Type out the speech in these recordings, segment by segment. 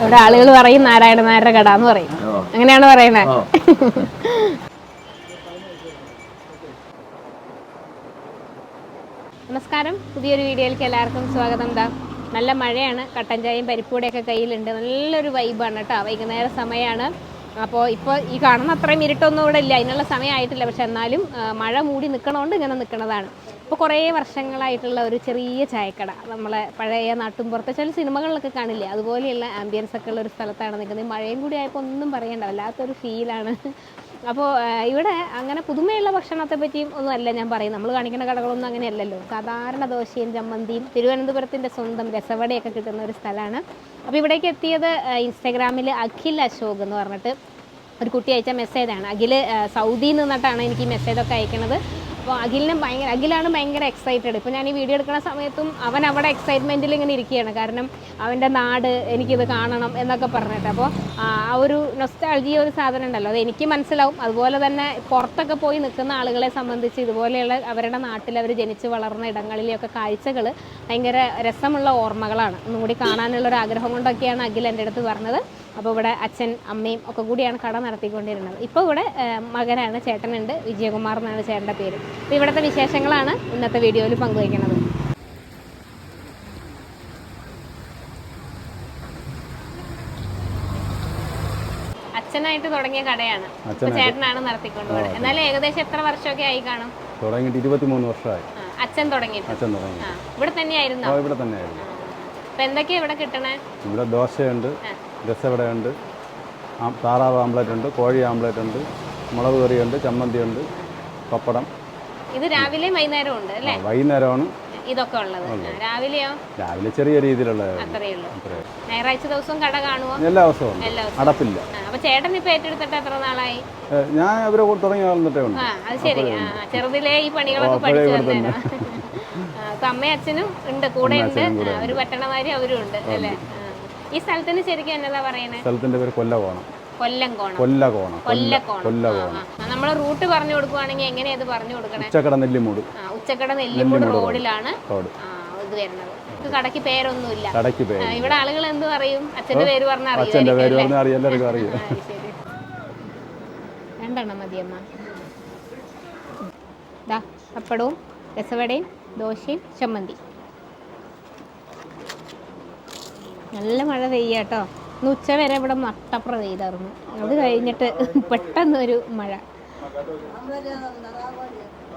ഇവിടെ ആളുകൾ പറയും നാരായണ നായരുടെ കട എന്ന് പറയും. അങ്ങനെയാണ് പറയുന്നത് നമസ്കാരം. പുതിയൊരു വീഡിയോയിലേക്ക് എല്ലാവർക്കും സ്വാഗതം. എന്താ നല്ല മഴയാണ്. കട്ടൻ ചായയും പരിപ്പൂടെയൊക്കെ കയ്യിലുണ്ട്. നല്ലൊരു വൈബാണ് കേട്ടോ. വൈകുന്നേര സമയമാണ് അപ്പോൾ ഇപ്പോൾ ഈ കാണുന്ന അത്രയും ഇരുട്ടൊന്നും ഇവിടെ ഇല്ല. അതിനുള്ള സമയമായിട്ടില്ല പക്ഷെ എന്നാലും മഴ മൂടി നിൽക്കണോണ്ട് ഇങ്ങനെ നിൽക്കുന്നതാണ് ഇപ്പോൾ കുറേ വർഷങ്ങളായിട്ടുള്ള ഒരു ചെറിയ ചായക്കട. നമ്മളെ പഴയ നാട്ടുംപുറത്തെ ചില സിനിമകളിലൊക്കെ കാണില്ലേ? അതുപോലെയുള്ള ആംബിയൻസ് ഒക്കെ ഉള്ള ഒരു സ്ഥലത്താണ് നിൽക്കുന്നത്. മഴയും കൂടി ആയപ്പോൾ ഒന്നും പറയണ്ട വല്ലാത്തൊരു ഫീലാണ് അപ്പോൾ ഇവിടെ അങ്ങനെ പുതുമയുള്ള ഭക്ഷണത്തെ പറ്റിയും ഒന്നും അല്ല ഞാൻ പറയും നമ്മൾ കാണിക്കുന്ന കടകളൊന്നും അങ്ങനെയല്ലല്ലോ. സാധാരണ ദോശയും ചമ്മന്തിയും തിരുവനന്തപുരത്തിന്റെ സ്വന്തം രസവടയൊക്കെ കിട്ടുന്ന ഒരു സ്ഥലമാണ്. അപ്പോൾ ഇവിടേക്ക് എത്തിയത് ഇൻസ്റ്റാഗ്രാമിൽ അഖിൽ അശോക് എന്ന് പറഞ്ഞിട്ട് ഒരു കുട്ടി അയച്ച മെസ്സേജാണ് അഖിൽ സൗദിയിൽ നിന്നിട്ടാണ് എനിക്ക് ഈ മെസ്സേജൊക്കെ അയക്കണത്. അപ്പോൾ അഖിലിന് ഭയങ്കര അഖിലാണ് ഭയങ്കര എക്സൈറ്റഡ് ഇപ്പോൾ ഞാൻ ഈ വീഡിയോ എടുക്കുന്ന സമയത്തും അവൻ അവിടെ എക്സൈറ്റ്മെന്റിൽ ഇങ്ങനെ ഇരിക്കുകയാണ്. കാരണം അവന്റെ നാട് എനിക്കിത് കാണണം എന്നൊക്കെ പറഞ്ഞിട്ട്. അപ്പോൾ ആ ഒരു നൊസ്റ്റാൾജിയ ഒരു സാധനം ഉണ്ടല്ലോ. അത് എനിക്ക് മനസ്സിലാവും. അതുപോലെ തന്നെ പുറത്തൊക്കെ പോയി നിൽക്കുന്ന ആളുകളെ സംബന്ധിച്ച് ഇതുപോലെയുള്ള അവരുടെ നാട്ടിൽ അവർ ജനിച്ച് വളർന്ന ഇടങ്ങളിലെയൊക്കെ കാഴ്ചകൾ ഭയങ്കര രസമുള്ള ഓർമ്മകളാണ്. ഒന്നുകൂടി കാണാനുള്ള ഒരു ആഗ്രഹം കൊണ്ടൊക്കെയാണ് അഖിൽ എന്റെ അടുത്ത് പറഞ്ഞത്. അപ്പോൾ ഇവിടെ അച്ഛൻ അമ്മയും ഒക്കെ കൂടിയാണ് കട നടത്തിക്കൊണ്ടിരുന്നത്. ഇപ്പോൾ ഇവിടെ മകനാണ് ചേട്ടനുണ്ട് വിജയകുമാർ എന്നാണ് ചേട്ടന്റെ പേര്. അപ്പോൾ ഇവിടുത്തെ വിശേഷങ്ങളാണ് ഇന്നത്തെ വീഡിയോയിൽ പങ്കുവയ്ക്കുന്നത്. അച്ഛനായിട്ട് തുടങ്ങിയ കടയാണ്. ചേട്ടനാണ് നടത്തിക്കൊണ്ടുപോകുന്നത് എന്നാലും ഏകദേശം എത്ര വർഷമൊക്കെ ആയി കാണും? തുടങ്ങിയിട്ട് ഇരുപത്തിമൂന്ന് വർഷമായി. അച്ഛൻ തുടങ്ങിയിട്ട്. അച്ഛൻ തുടങ്ങി. ഇവിടെ തന്നെയായിരുന്നു? ഇവിടെ തന്നെയായിരുന്നു. എന്തൊക്കെയാ ഇവിടെ കിട്ടണേ? ഇവിടെ ദോശയുണ്ട് രസവടയുണ്ട്. താറാവ് ആംപ്ലേറ്റ് ഉണ്ട് കോഴി ആംപ്ലേറ്റ് ഉണ്ട് മുളക് കറിയുണ്ട് ചമ്മന്തിയുണ്ട് പപ്പടം. ഇത് രാവിലെ വൈകുന്നേരവും ഉണ്ട് അല്ലേ? വൈകുന്നേരമാണ്. ഇതൊക്കെ ഉള്ളത്. രാവിലെയോ? രാവിലെ ചെറിയ രീതിയിലുള്ള ഞായറാഴ്ച ദിവസവും കട കാണുമോ എല്ലാ ദിവസവും അടപ്പില്ല. അപ്പൊ ചേട്ടൻ ഇപ്പൊ ഏറ്റെടുത്തിട്ട് എത്ര നാളായി? ഞാൻ അവരെ തുടങ്ങി വളർന്നിട്ടേ ഉണ്ട് അത് ശരി. ചെറുതിലെ ഈ പണികളൊക്കെ പഠിച്ചു അപ്പൊ അമ്മയും അച്ഛനും ഉണ്ട് കൂടെ ഉണ്ട്. അവർ ഒരു പറ്റണമാരി അവരും ഉണ്ട്. അല്ലേ. ഈ സ്ഥലത്തിന് ശരിക്കും എന്നതാ പറയുന്നത് സ്ഥലത്തിന്റെ പേര് കൊല്ലകോണം. കൊല്ലംകോണം. കൊല്ലകോണം. കൊല്ലകോണം കൊല്ലകോണം നമ്മൾ റൂട്ട് പറഞ്ഞു കൊടുക്കുവാണെങ്കിൽ എങ്ങനെയാ അത് പറഞ്ഞു കൊടുക്കണേ? ഉച്ചക്കട നെല്ലിമൂട്. ഉച്ചക്കട നെല്ലിമൂട് റോഡിലാണ് ഇത് വരുന്നത്. കടക്ക് പേരൊന്നുമില്ല. കടയ്ക്ക് പേര് ഇവിടെ ആളുകൾ എന്ത് പറയും? അച്ഛന്റെ പേര് പറഞ്ഞാൽ അച്ഛന്റെ പേര് പറഞ്ഞാൽ അറിയാം. എല്ലാവർക്കും അറിയാം. രണ്ടെണ്ണം മതിയമ്മ. ദാ പപ്പടവും രസവടയും ദോശയും ചമ്മന്തി. നല്ല മഴ പെയ്യാട്ടോ ഇന്ന് ഉച്ച വരെ ഇവിടെ നട്ടപ്ര പെയ്തായിരുന്നു. അത് കഴിഞ്ഞിട്ട് പെട്ടെന്ന് ഒരു മഴ.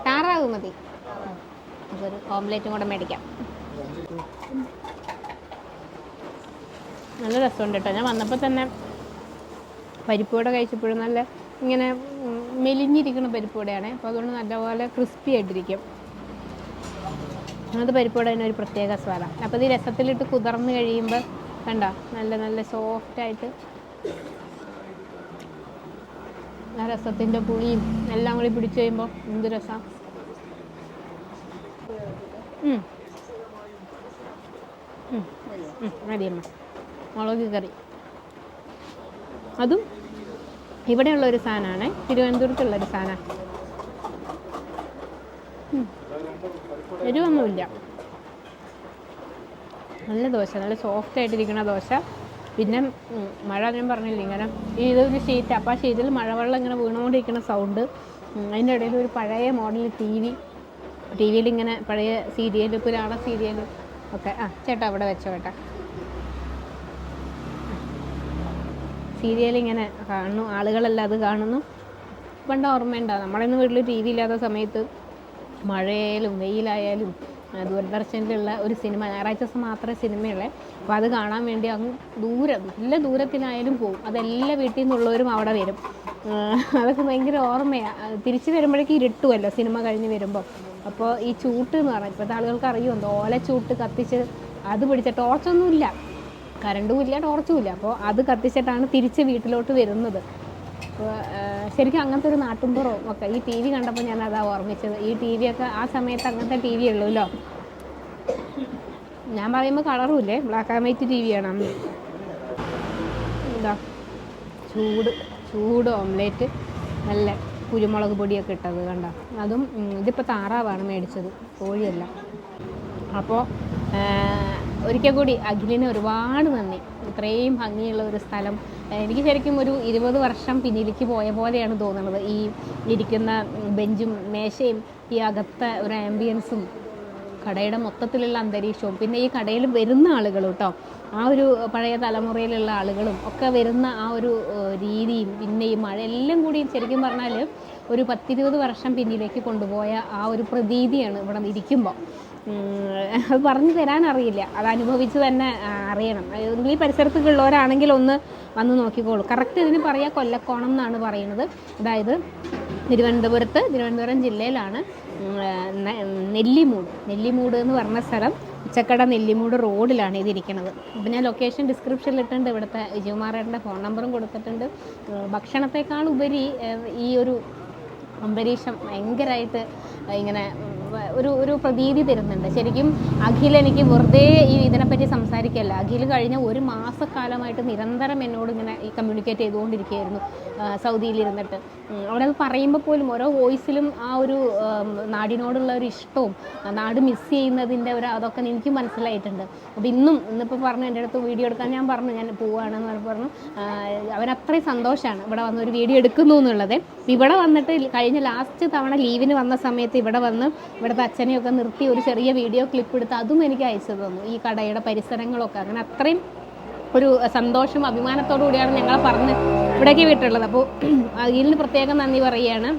താറാവ് മതി. അതൊരു ഓംലേറ്റും കൂടെ മേടിക്കാം. നല്ല രസമുണ്ട് കേട്ടോ ഞാൻ വന്നപ്പോൾ തന്നെ പരിപ്പുവട കഴിച്ചപ്പോഴും നല്ല ഇങ്ങനെ മെലിഞ്ഞിരിക്കുന്ന പരിപ്പുവടയാണ് അപ്പോൾ അതുകൊണ്ട് നല്ലപോലെ ക്രിസ്പി ആയിട്ടിരിക്കും. അത് പരിപ്പുവട അതിനൊരു പ്രത്യേക സ്വാദാണ് അപ്പോൾ ഈ രസത്തിലിട്ട് കുതിർന്ന് കഴിയുമ്പോൾ കണ്ടോ? നല്ല നല്ല സോഫ്റ്റായിട്ട് ആ രസത്തിന്റെ പുളിയും എല്ലാം കൂടി പിടിച്ചു കഴിയുമ്പോൾ എന്ത് രസം? മതിയമ്മ മുളക് കറി. അതും ഇവിടെയുള്ള ഒരു സാധനമാണ് തിരുവനന്തപുരത്തുള്ള ഒരു സാധനമാണ് എരിവൊന്നുമില്ല. നല്ല ദോശ നല്ല സോഫ്റ്റ് ആയിട്ടിരിക്കുന്ന ദോശ. പിന്നെ മഴ ഞാൻ പറഞ്ഞില്ല ഇങ്ങനെ ഇതൊരു ഷീറ്റ് അപ്പോൾ ആ ഷീറ്റിൽ മഴവെള്ളം ഇങ്ങനെ വീണുകൊണ്ടിരിക്കുന്ന സൗണ്ട് അതിന്റെ ഇടയിൽ ഒരു പഴയ മോഡൽ ടി വി ടി വിയിൽ ഇങ്ങനെ പഴയ സീരിയൽ പുരാണ സീരിയൽ ഒക്കെ. ആ ചേട്ടാ അവിടെ വെച്ചോ ചേട്ടാ സീരിയൽ ഇങ്ങനെ കാണുന്നു ആളുകളെല്ലാം അത് കാണുന്നു. പണ്ട് ഓർമ്മയുണ്ടാകും നമ്മളിന്ന് വീട്ടിൽ ടി വി ഇല്ലാത്ത സമയത്ത് മഴയായാലും വെയിലായാലും ദൂരദർശനിലുള്ള ഒരു സിനിമ. ഞായറാഴ്ച ദിവസം മാത്രമേ സിനിമയുള്ളേ. അപ്പോൾ അത് കാണാൻ വേണ്ടി അങ്ങ് ദൂരം നല്ല ദൂരത്തിനായാലും പോകും അതെല്ലാ വീട്ടിൽ നിന്നുള്ളവരും അവിടെ വരും. അതൊക്കെ ഭയങ്കര ഓർമ്മയാണ് തിരിച്ചു വരുമ്പോഴേക്കും ഇരുട്ടുമല്ലോ സിനിമ കഴിഞ്ഞ് വരുമ്പോൾ അപ്പോൾ ഈ ചൂട്ട് എന്ന് പറഞ്ഞാൽ ഇപ്പോഴത്തെ ആളുകൾക്ക് അറിയുമോ ചൂട്ട് കത്തിച്ച് അത് പിടിച്ച ടോർച്ചൊന്നുമില്ല. കറണ്ടും ഇല്ല ടോർച്ചും ഇല്ല അപ്പോൾ അത് കത്തിച്ചിട്ടാണ് തിരിച്ച് വീട്ടിലോട്ട് വരുന്നത്. അപ്പോൾ ശരിക്കും അങ്ങനത്തെ ഒരു നാട്ടുമ്പുറവും ഒക്കെ ഈ ടി വി കണ്ടപ്പോൾ ഞാൻ അതാ ഓർമ്മിച്ചത്. ഈ ടി വി ഒക്കെ ആ സമയത്ത് അങ്ങനത്തെ ടി വി ഉള്ളൂല്ലോ. ഞാൻ പറയുമ്പോൾ കളറുമില്ലേ black and white T V ആണ് എന്താ ചൂട് ചൂട് ഓംലേറ്റ് നല്ല കുരുമുളക് പൊടിയൊക്കെ ഇട്ടത് കണ്ട? അതും ഇതിപ്പോൾ താറാവാണ് മേടിച്ചത് കോഴിയല്ല. അപ്പോൾ ഒരിക്കൽ കൂടി അഖിലിന് ഒരുപാട് നന്ദി. ഇത്രയും ഭംഗിയുള്ള ഒരു സ്ഥലം എനിക്ക് ശരിക്കും ഒരു ഇരുപത് വർഷം പിന്നിലേക്ക് പോയ പോലെയാണ് തോന്നുന്നത്. ഈ ഇരിക്കുന്ന ബെഞ്ചും മേശയും ഈ അകത്തെ ഒരു ആംബിയൻസും കടയുടെ മൊത്തത്തിലുള്ള അന്തരീക്ഷവും പിന്നെ ഈ കടയിൽ വരുന്ന ആളുകൾ കേട്ടോ ആ ഒരു പഴയ തലമുറയിലുള്ള ആളുകളും ഒക്കെ വരുന്ന ആ ഒരു രീതിയും പിന്നെ ഈ മഴ എല്ലാം കൂടി ശരിക്കും പറഞ്ഞാൽ ഒരു പത്തിരുപത് വർഷം പിന്നിലേക്ക് കൊണ്ടുപോയ ആ ഒരു പ്രതീതിയാണ് ഇവിടെ ഇരിക്കുമ്പോൾ അത് പറഞ്ഞു തരാൻ അറിയില്ല. അത് അനുഭവിച്ച് തന്നെ അറിയണം. ഈ ഈ പരിസരത്തുള്ളവരാണെങ്കിൽ ഒന്ന് വന്ന് നോക്കിക്കോളൂ. കറക്റ്റ് ഇതിന് പറയാ കൊല്ലക്കോണം എന്നാണ് പറയുന്നത്. അതായത് തിരുവനന്തപുരത്ത് തിരുവനന്തപുരം ജില്ലയിലാണ് നെല്ലിമൂട്. നെല്ലിമൂട് എന്ന് പറഞ്ഞ സ്ഥലം ഉച്ചക്കട നെല്ലിമൂട് റോഡിലാണ് ഇതിരിക്കുന്നത്. അപ്പം ഞാൻ ലൊക്കേഷൻ ഡിസ്ക്രിപ്ഷനിൽ ഇട്ടിട്ടുണ്ട്. ഇവിടുത്തെ വിജയകുമാറേട്ടന്റെ ഫോൺ നമ്പറും കൊടുത്തിട്ടുണ്ട്. ഭക്ഷണത്തെക്കാളുപരി ഈ ഒരു അന്തരീക്ഷം ഭയങ്കരമായിട്ട് ഇങ്ങനെ ഒരു ഒരു പ്രതീതി തരുന്നുണ്ട്. ശരിക്കും അഖിൽ എനിക്ക് വെറുതെ ഈ ഇതിനെപ്പറ്റി സംസാരിക്കല്ല. അഖിൽ കഴിഞ്ഞ ഒരു മാസക്കാലമായിട്ട് നിരന്തരം എന്നോട് ഇങ്ങനെ ഈ കമ്മ്യൂണിക്കേറ്റ് ചെയ്തുകൊണ്ടിരിക്കുകയായിരുന്നു സൗദിയിലിരുന്നിട്ട്. അവരത് പറയുമ്പോൾ പോലും ഓരോ വോയിസിലും ആ ഒരു നാടിനോടുള്ള ഒരു ഇഷ്ടവും നാട് മിസ് ചെയ്യുന്നതിന്റെ ഒരു അതൊക്കെ എനിക്ക് മനസ്സിലായിട്ടുണ്ട്. അപ്പോൾ ഇന്നും ഇന്നിപ്പോൾ പറഞ്ഞു എന്റെ അടുത്ത് വീഡിയോ എടുക്കാൻ ഞാൻ പറഞ്ഞു ഞാൻ പോവുകയാണെന്ന് പറഞ്ഞു അവനത്രയും സന്തോഷമാണ് ഇവിടെ വന്ന് ഒരു വീഡിയോ എടുക്കുന്നു എന്നുള്ളത്. ഇവിടെ വന്നിട്ട് കഴിഞ്ഞ ലാസ്റ്റ് തവണ ലീവിന് വന്ന സമയത്ത് ഇവിടെ വന്ന് ഇവിടുത്തെ അച്ഛനെയൊക്കെ നിർത്തി ഒരു ചെറിയ വീഡിയോ ക്ലിപ്പ് എടുത്ത് അതും എനിക്ക് അയച്ചു തന്നു. ഈ കടയുടെ പരിസരങ്ങളൊക്കെ. അങ്ങനെ അത്രയും ഒരു സന്തോഷം അഭിമാനത്തോടു കൂടിയാണ് ഞങ്ങൾ പറഞ്ഞ് ഇവിടേക്ക് വിട്ടുള്ളത് അപ്പോൾ അതിന് പ്രത്യേകം നന്ദി പറയുകയാണ്.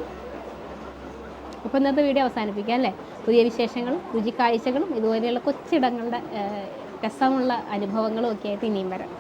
അപ്പോൾ ഇന്നത്തെ വീഡിയോ അവസാനിപ്പിക്കാം അല്ലേ? പുതിയ വിശേഷങ്ങളും രുചി കാഴ്ചകളും ഇതുപോലെയുള്ള കൊച്ചിടങ്ങളുടെ രസമുള്ള അനുഭവങ്ങളും ഒക്കെ ആയിട്ട് ഇനിയും വരാം.